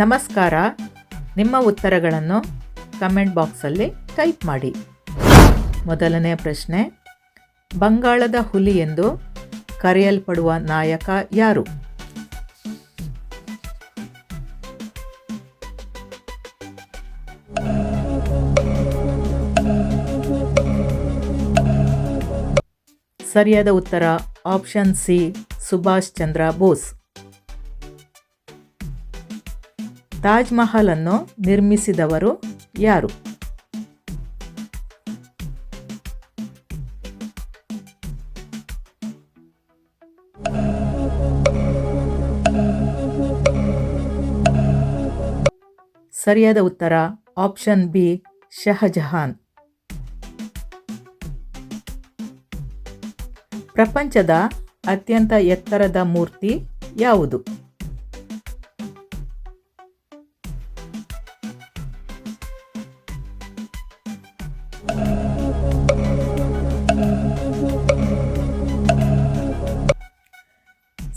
ನಮಸ್ಕಾರ. ನಿಮ್ಮ ಉತ್ತರಗಳನ್ನು ಕಮೆಂಟ್ ಬಾಕ್ಸಲ್ಲಿ ಟೈಪ್ ಮಾಡಿ. ಮೊದಲನೇ ಪ್ರಶ್ನೆ, ಬಂಗಾಳದ ಹುಲಿ ಎಂದು ಕರೆಯಲ್ಪಡುವ ನಾಯಕ ಯಾರು? ಸರಿಯಾದ ಉತ್ತರ, ಆಪ್ಷನ್ ಸಿ, ಸುಭಾಷ್ ಚಂದ್ರ ಬೋಸ್. ತಾಜ್ ಮಹಲನ್ನು ನಿರ್ಮಿಸಿದವರು ಯಾರು? ಸರಿಯಾದ ಉತ್ತರ ಆಪ್ಷನ್ ಬಿ ಶಹಜಹಾನ್. ಪ್ರಪಂಚದ ಅತ್ಯಂತ ಎತ್ತರದ ಮೂರ್ತಿ ಯಾವುದು?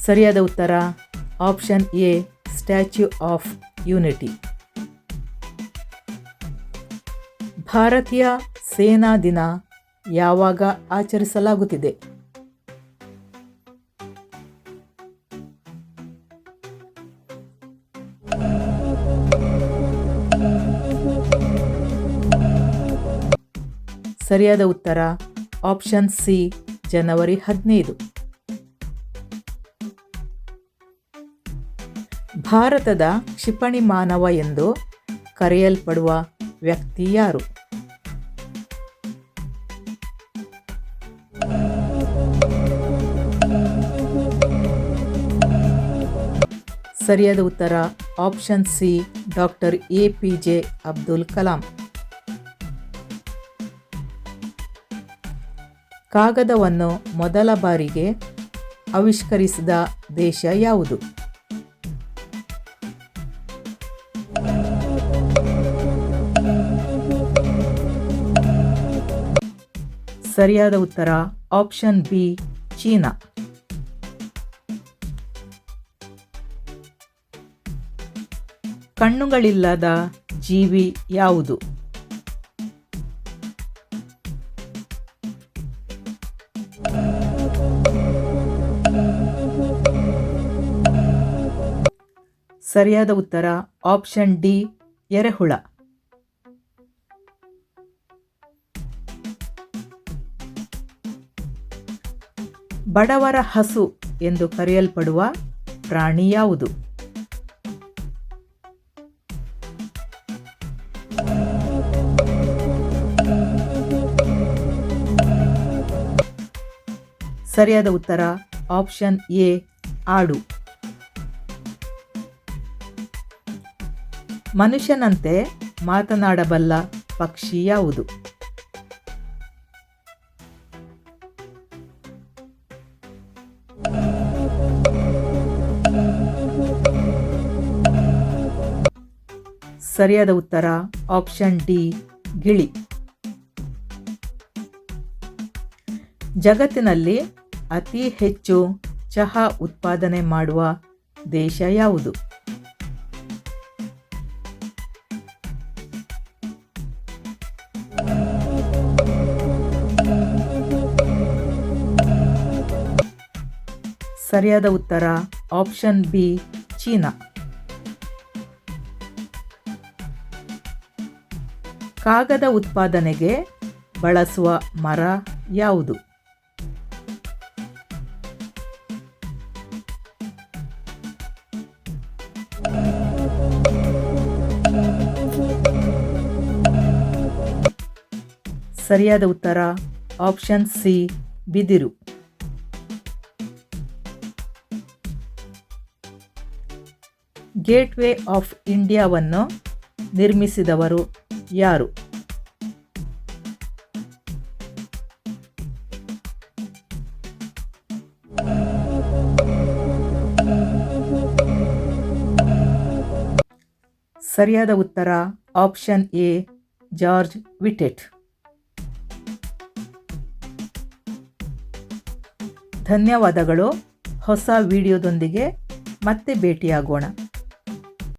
ಸರಿಯಾದ ಉತ್ತರ option A Statue of Unity ಭಾರತೀಯ ಸೇನಾ ದಿನ ಯಾವಾಗ ಆಚರಿಸಲಾಗುತ್ತಿದೆ? ಸರಿಯಾದ ಉತ್ತರ ಆಪ್ಷನ್ ಸಿ ಜನವರಿ ಹದಿನೈದು. ಭಾರತದ ಕ್ಷಿಪಣಿ ಮಾನವ ಎಂದು ಕರೆಯಲ್ಪಡುವ ವ್ಯಕ್ತಿ ಯಾರು? ಸರಿಯಾದ ಉತ್ತರ option C doctor A P J Abdul Kalam. ಕಾಗದವನ್ನು ಮೊದಲ ಬಾರಿಗೆ ಆವಿಷ್ಕರಿಸಿದ ದೇಶ ಯಾವುದು? ಸರಿಯಾದ ಉತ್ತರ ಆಪ್ಷನ್ ಬಿ ಚೀನಾ. ಕಣ್ಣುಗಳಿಲ್ಲದ ಜೀವಿ ಯಾವುದು? ಸರಿಯಾದ ಉತ್ತರ ಆಪ್ಷನ್ ಡಿ ಎರೆಹುಳ ಬಡವರ ಹಸು ಎಂದು ಕರೆಯಲ್ಪಡುವ ಪ್ರಾಣಿ ಯಾವುದು? ಸರಿಯಾದ ಉತ್ತರ ಆಪ್ಷನ್ ಎ, ಆಡು. ಮನುಷ್ಯನಂತೆ ಮಾತನಾಡಬಲ್ಲ ಪಕ್ಷಿ ಯಾವುದು? ಸರಿಯಾದ ಉತ್ತರ ಆಪ್ಷನ್ ಡಿ ಗಿಳಿ. ಜಗತ್ತಿನಲ್ಲಿ ಅತಿ ಹೆಚ್ಚು ಚಹಾ ಉತ್ಪಾದನೆ ಮಾಡುವ ದೇಶ ಯಾವುದು? ಸರಿಯಾದ ಉತ್ತರ ಆಪ್ಷನ್ ಬಿ ಚೀನಾ. ಕಾಗದ ಉತ್ಪಾದನೆಗೆ ಬಳಸುವ ಮರ ಯಾವುದು? ಸರಿಯಾದ ಉತ್ತರ ಆಪ್ಷನ್ ಸಿ ಬಿದಿರು. ಗೇಟ್ವೇ ಆಫ್ ಇಂಡಿಯಾವನ್ನು ನಿರ್ಮಿಸಿದವರು ಯಾರು? ಸರಿಯಾದ ಉತ್ತರ ಆಪ್ಷನ್ ಎ ಜಾರ್ಜ್ ವಿಟೆಟ್. ಧನ್ಯವಾದಗಳು. ಹೊಸ ವಿಡಿಯೋದೊಂದಿಗೆ ಮತ್ತೆ ಭೇಟಿಯಾಗೋಣ.